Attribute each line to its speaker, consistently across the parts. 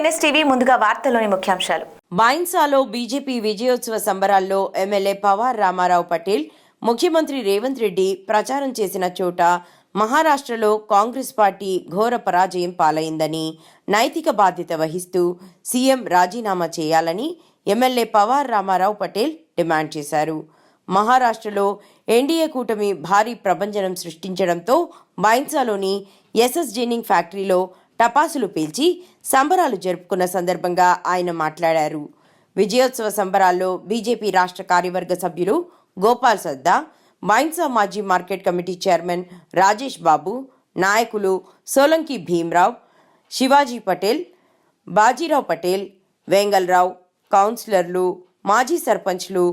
Speaker 1: NSTV ముందుగా వార్తల్లోని ముఖ్యాంశాలు.
Speaker 2: మైన్సాలో బీజేపీ విజయోత్సవ సంబరాల్లో ఎమ్మెల్యే పవార్ రామారావు పటేల్ ముఖ్యమంత్రి రేవంత్ రెడ్డి ప్రచారం చేసిన చోట మహారాష్ట్రలో కాంగ్రెస్ పార్టీ ఘోర పరాజయం పాలైందని నైతిక బాధ్యత వహిస్తూ సీఎం రాజీనామా చేయాలని ఎమ్మెల్యే పవార్ రామారావు పటేల్ డిమాండ్ చేశారు. మహారాష్ట్రలో ఎన్డీఏ కూటమి భారీ ప్రభంజనం సృష్టించడంతో మైన్సాలోని ఎస్ఎస్ జెనింగ్ ఫ్యాక్టరీలో టపాసులు పేల్చి సంబరాలు జరుపుకున్న సందర్భంగా ఆయన మాట్లాడారు. విజయోత్సవ సంబరాల్లో బీజేపీ రాష్ట్ర కార్యవర్గ సభ్యులు గోపాల్ సద్దా మైన్సా మాజీ market committee chairman Rajesh Babu నాయకులు సోలంకి భీమ్రావ్ శివాజీ పటేల్ బాజీరావు పటేల్ వేంగల్రావు కౌన్సిలర్లు మాజీ సర్పంచ్లు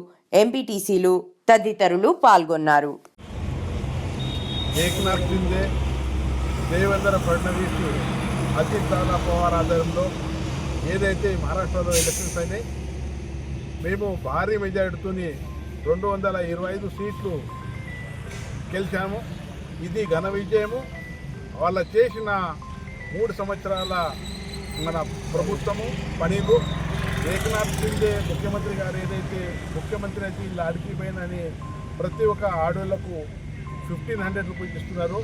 Speaker 2: ఎంపీటీసీలు తదితరులు పాల్గొన్నారు.
Speaker 3: ఏకనాథ్ దేవేంద్ర ఫడ్నవీస్ అజిత్ దాదా పవార్ ఆధ్వర్యంలో ఏదైతే మహారాష్ట్రలో ఎలక్షన్స్ అయినాయి మేము భారీ మెజారిటీతోని రెండు వందల ఇరవై ఐదు సీట్లు గెలిచాము. ఇది ఘన విజయము. వాళ్ళ చేసిన మూడు సంవత్సరాల మన ప్రభుత్వము పనిలు. ఏకనాథ్ షిందే ముఖ్యమంత్రి గారు ఏదైతే ముఖ్యమంత్రి అయితే ఇలా అడిగిపోయినని ప్రతి ఒక్క ఆడోళ్ళకు ఫిఫ్టీన్ హండ్రెడ్ రూపీస్ ఇస్తున్నారు.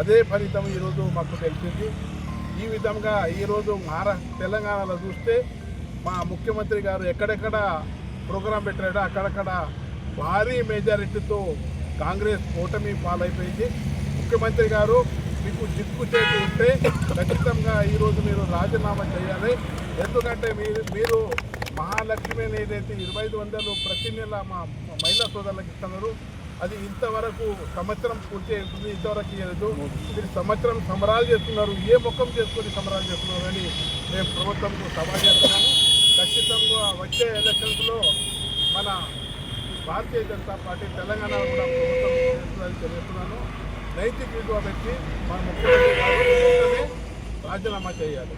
Speaker 3: అదే ఫలితం ఈరోజు మాకు తెలిసింది. ఈ విధంగా ఈరోజు మహారాష్ట్ర తెలంగాణలో చూస్తే మా ముఖ్యమంత్రి గారు ఎక్కడెక్కడ ప్రోగ్రాం పెట్టాడో అక్కడక్కడ భారీ మెజారిటీతో కాంగ్రెస్ కూటమి పాలైపోయింది. ముఖ్యమంత్రి గారు మీకు దిక్కు చేసి ఉంటే ఖచ్చితంగా ఈరోజు మీరు రాజీనామా చేయాలి. ఎందుకంటే మీరు మీరు మహాలక్ష్మి ఏదైతే ఇరవై ఐదు వందలు ప్రతి నెల మా మా మహిళా సోదరులకు ఇస్తున్నారు అది ఇంతవరకు సంవత్సరం పూర్తి అవుతుంది ఇంతవరకు ఇవ్వలేదు మీరు సంవత్సరం సంబరాలు చేస్తున్నారు ఏ ముఖం చేసుకొని సంబరాలు చేస్తున్నారు అని మేము ప్రభుత్వంకు సవాల్ చేస్తున్నాము. ఖచ్చితంగా వచ్చే ఎలక్షన్స్లో మన భారతీయ జనతా పార్టీ తెలంగాణ కూడా ప్రభుత్వం చేస్తుందని తెలియజేస్తున్నాను. నైతిక విలువ పెట్టి మన ముఖ్యమంత్రి రాజీనామా చేయాలి.